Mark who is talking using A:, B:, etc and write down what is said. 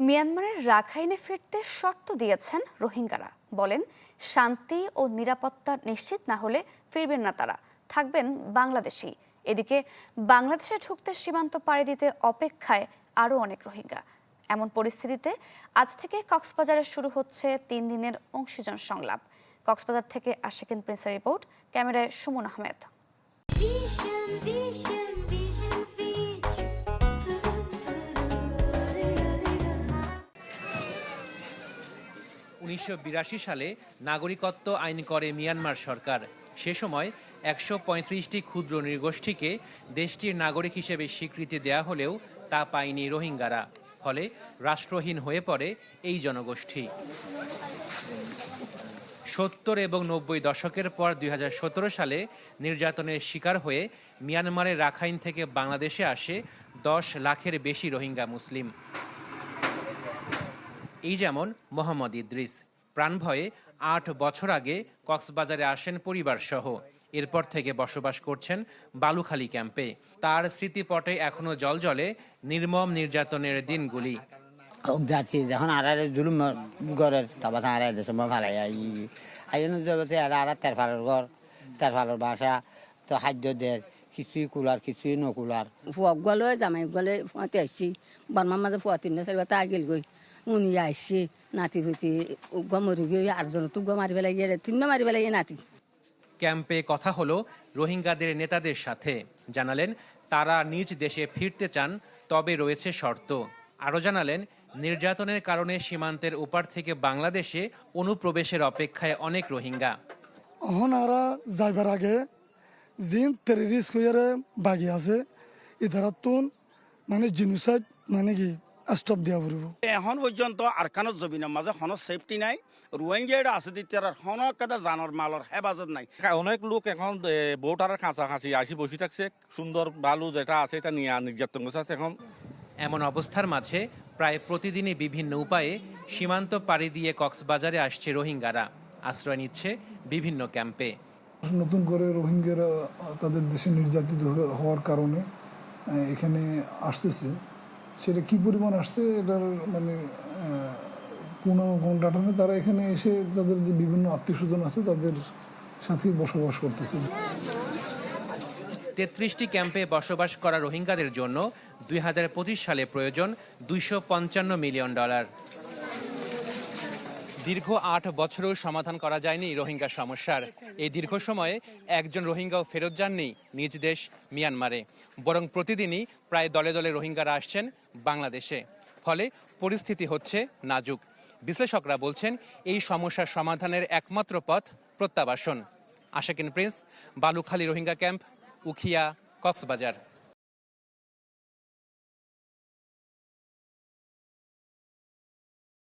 A: মিয়ানমারের রাখাইনে ফিরতে শর্ত দিয়েছেন রোহিঙ্গারা। বলেন, শান্তি ও নিরাপত্তা নিশ্চিত না হলে ফিরবেন না তারা, থাকবেন বাংলাদেশেই। এদিকে, বাংলাদেশে ঢুকতে সীমান্ত পাড়ি দিতে অপেক্ষায় আরও অনেক রোহিঙ্গা। এমন পরিস্থিতিতে আজ থেকে কক্সবাজারে শুরু হচ্ছে তিন দিনের অংশীজন সংলাপ। কক্সবাজার থেকে আশিকিন প্রিন্সের রিপোর্ট, ক্যামেরায় সুমন আহমেদ।
B: উনিশশো বিরাশি সালে নাগরিকত্ব আইন করে মিয়ানমার সরকার। সে সময় একশো পঁয়ত্রিশটি ক্ষুদ্র নৃগোষ্ঠীকে দেশটির নাগরিক হিসেবে স্বীকৃতি দেয়া হলেও তা পায়নি রোহিঙ্গারা। ফলে রাষ্ট্রহীন হয়ে পড়ে এই জনগোষ্ঠী। সত্তর এবং নব্বই দশকের পর দুই হাজার সতেরো সালে নির্যাতনের শিকার হয়ে মিয়ানমারের রাখাইন থেকে বাংলাদেশে আসে দশ লাখের বেশি রোহিঙ্গা মুসলিম। এই যেমন মোহাম্মদ ইদ্রিস। প্রাণ ভয়ে আট বছর আগে কক্সবাজারে আসেন পরিবার সহ এরপর থেকে বসবাস করছেন বালুখালী ক্যাম্পে। তার স্মৃতিপটে এখনও জলজলে নির্মম নির্যাতনের দিনগুলি।
C: ওক যখন আর আর জুলুম গড়ের তারপর আর আর দেশে ভালাই আই। আইন জগতে আর আর তের ফালের ঘর তের ফালের বাসা তো খাদ্য দের কিছুই কুলার কিছুই নকুলার।
D: ফুয়াক গলে জামাই গলে ফুয়াতে আসছি। বারমার মাঝে ফুয়া তিন চারি বাতা আগিল গই উনি আসছি নাতি ফুতি গমরি গই আরজন তো মারি পেলাই গিয়ে তিন মারি পেলাই নাতি
B: ক্যাম্পে কথা হলো রোহিঙ্গাদের নেতাদের সাথে জানালেন তারা নিজ দেশে ফিরতে চান তবে রয়েছে শর্ত আরও জানালেন নির্যাতনের কারণে সীমান্তের ওপার থেকে বাংলাদেশে অনুপ্রবেশের অপেক্ষায় অনেক রোহিঙ্গা
E: ওনারা যাইবার আগে জিন টেরিস্ট হইয়ারে বাগি আছে। ইতারা তুন মানে জিনুসাইড মানে কি? স্টপ দিয়া পড়ব।
F: এখন পর্যন্ত আরকানত জমিনের মাঝে কোনো সেফটি নাই। রোহিঙ্গা আছে দিতে হনর কাদা জানর মালর হেফাজত নাই।
G: অনেক লোক এখন বউটারের কাছাকাছি আসি বসে থাকছে। সুন্দর বালু যেটা আছে এটা নিয়ে নির্যাতন করছে এখন।
B: এমন অবস্থার মাঝে প্রায় প্রতিদিনই বিভিন্ন উপায়ে সীমান্ত পাড়ি দিয়ে কক্সবাজারে আসছে রোহিঙ্গারা। আশ্রয় নিচ্ছে বিভিন্ন ক্যাম্পে।
E: নতুন করে রোহিঙ্গারা তাদের দেশে নির্যাতিত হওয়ার কারণে এখানে আসতেছে। সেটা কি পরিমাণ আসছে এটার মানে পূর্ণাঙ্গ নেই তারা এখানে এসে তাদের যে বিভিন্ন আত্মীয়স্বজন আছে তাদের সাথে বসবাস করতেছে।
B: তেত্রিশটি ক্যাম্পে বসবাস করা রোহিঙ্গাদের জন্য দুই হাজার পঁচিশ সালে প্রয়োজন দুইশো পঞ্চান্ন মিলিয়ন ডলার। দীর্ঘ আট বছরেও সমাধান করা যায়নি রোহিঙ্গা সমস্যার। এই দীর্ঘ সময়ে একজন রোহিঙ্গাও ফেরত যাননি নিজ দেশ মিয়ানমারে। বরং প্রতিদিনই প্রায় দলে দলে রোহিঙ্গারা আসছেন বাংলাদেশে। ফলে পরিস্থিতি হচ্ছে নাজুক। বিশ্লেষকরা বলছেন, এই সমস্যার সমাধানের একমাত্র পথ প্রত্যাবাসন। Ashakin Prince, Balukhali Rohingya camp, Ukhia, Cox's Bazar.